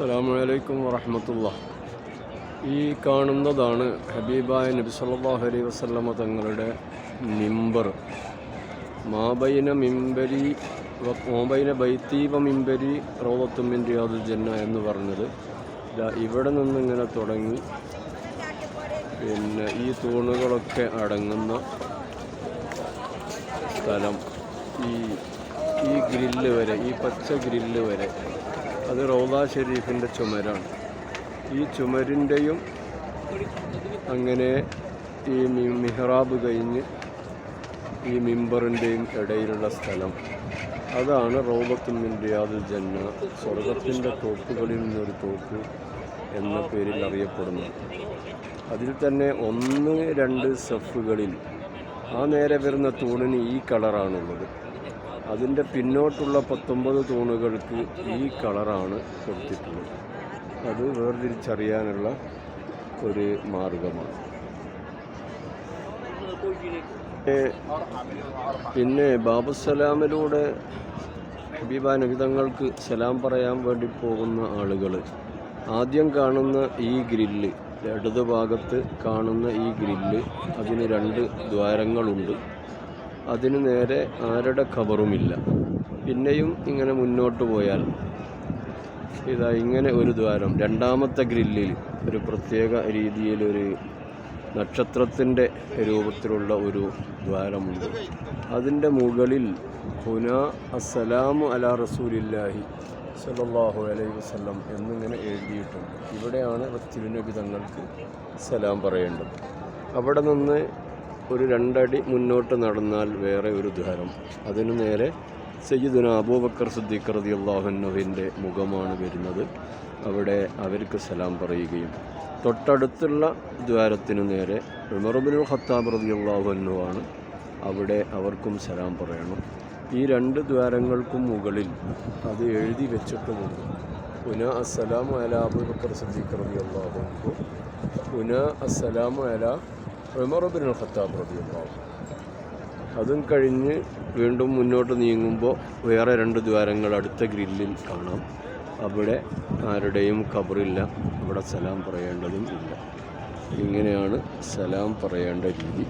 അസ്സലാമലൈക്കും വറഹമത്തുള്ള ഈ കാണുന്നതാണ് ഹബീബായ നബി സല്ലല്ലാഹു അലൈ വസല്ലമ തങ്ങളുടെ മിമ്പർ. മാബൈന മിമ്പരി മാബൈന ബൈത്തീവ മിമ്പരി റോവത്തുമ്മിന്റെ റിയാദുൽ ജന്ന എന്ന് പറഞ്ഞത്. ഇവിടെ നിന്നിങ്ങനെ തുടങ്ങി. പിന്നെ ഈ തൂണുകളൊക്കെ അടങ്ങുന്ന സ്ഥലം. ഈ ഈ ഗ്രില്ല് വരെ ഈ പച്ച ഗ്രില്ല് വരെ. അത് റൗദ ഷെരീഫിന്റെ ചുമരാണ്. ഈ ചുമരിന്റെയും അങ്ങനെ ഈ മിഹ്റാബ് കഴിഞ്ഞ് ഈ മിമ്പറിന്റെയും ഇടയിലുള്ള സ്ഥലം. അതാണ് റൗബത്തുമിൻ റിയാദുൽ ജന്ന സ്വർഗത്തിന്റെ തോപ്പുകളിൽ നിന്നൊരു തോപ്പ് എന്ന പേരിൽ അറിയപ്പെടുന്നത് അതിൽ തന്നെ ഒന്ന് രണ്ട് സെഫുകളിൽ ആ നേരെ വരുന്ന തൂണിന് ഈ കളറാണുള്ളത്. അതിന്റെ പിന്നോട്ടുള്ള പത്തൊമ്പത് തൂണുകൾക്ക് ഈ കളറാണ് കൊടുത്തിട്ടുള്ളത്. അത് വേർതിരിച്ചറിയാനുള്ള ഒരു മാർഗമാണ്. പിന്നെ ബാബുസലാമിലൂടെ ഹബീബ നബിതങ്ങൾക്ക് സലാം പറയാൻ വേണ്ടി പോകുന്ന ആളുകൾ ആദ്യം കാണുന്ന ഈ ഗ്രില്ല് ഇടത് ഭാഗത്ത് കാണുന്ന ഈ ഗ്രില്ല് അതിന് രണ്ട് ദ്വാരങ്ങളുണ്ട്. അതിന് നേരെ ആരുടെ ഖബറുമില്ല പിന്നെയും ഇങ്ങനെ മുന്നോട്ട് പോയാൽ ഇതാ ഇങ്ങനെ ഒരു ദ്വാരം. രണ്ടാമത്തെ ഗ്രില്ലിൽ ഒരു പ്രത്യേക രീതിയിലൊരു നക്ഷത്രത്തിന്റെ രൂപത്തിലുള്ള ഒരു ദ്വാരമുണ്ട്. അതിന്റെ മുകളിൽ ഹുന അസ്സലാമു അലാ റസൂലില്ലാഹി സലാഹു അലൈഹി വസ്ലം എന്നിങ്ങനെ എഴുതിയിട്ടുണ്ട്. ഇവിടെയാണ് തിരുനബി തങ്ങൾക്ക് സലാം പറയേണ്ടത്. അവിടെ നിന്ന് ഒരു രണ്ടടി മുന്നോട്ട് നടന്നാൽ വേറെ ഒരു ദ്വാരം. അതിനു നേരെ സയ്യിദുന അബൂബക്കർ സിദ്ദീഖ് റതി അള്ളാഹുവിന്റെ മുഖമാണ് വരുന്നത്. അവിടെ അവർക്ക് സലാം പറയുകയും തൊട്ടടുത്തുള്ള ദ്വാരത്തിനു നേരെ ഉമർബിനുൽ ഖത്താബ് റതി അള്ളാഹുവിനുമാണ് അവിടെ അവർക്കും സലാം പറയണം. ഈ രണ്ട് ദ്വാരങ്ങൾക്കും മുകളിൽ അത് എഴുതി വെച്ചിട്ടുമുണ്ട് പുന അസ്സലാമു അല അബൂബക്കർ സിദ്ദീഖ് റതി അള്ളാഹു പുന അസ്സലാമു അല ഉമർബിനുൽ ഖത്താബ് റളിയല്ലാഹു അള്ളാഹു അതും കഴിഞ്ഞ് വീണ്ടും മുന്നോട്ട് നീങ്ങുമ്പോൾ വേറെ രണ്ട് ദ്വാരങ്ങൾ അടുത്ത ഗ്രില്ലിൽ കാണാം. അവിടെ ആരുടെയും കബറില്ല. അവിടെ സലാം പറയേണ്ടതും ഇല്ല. ഇങ്ങനെയാണ് സലാം പറയേണ്ട രീതി.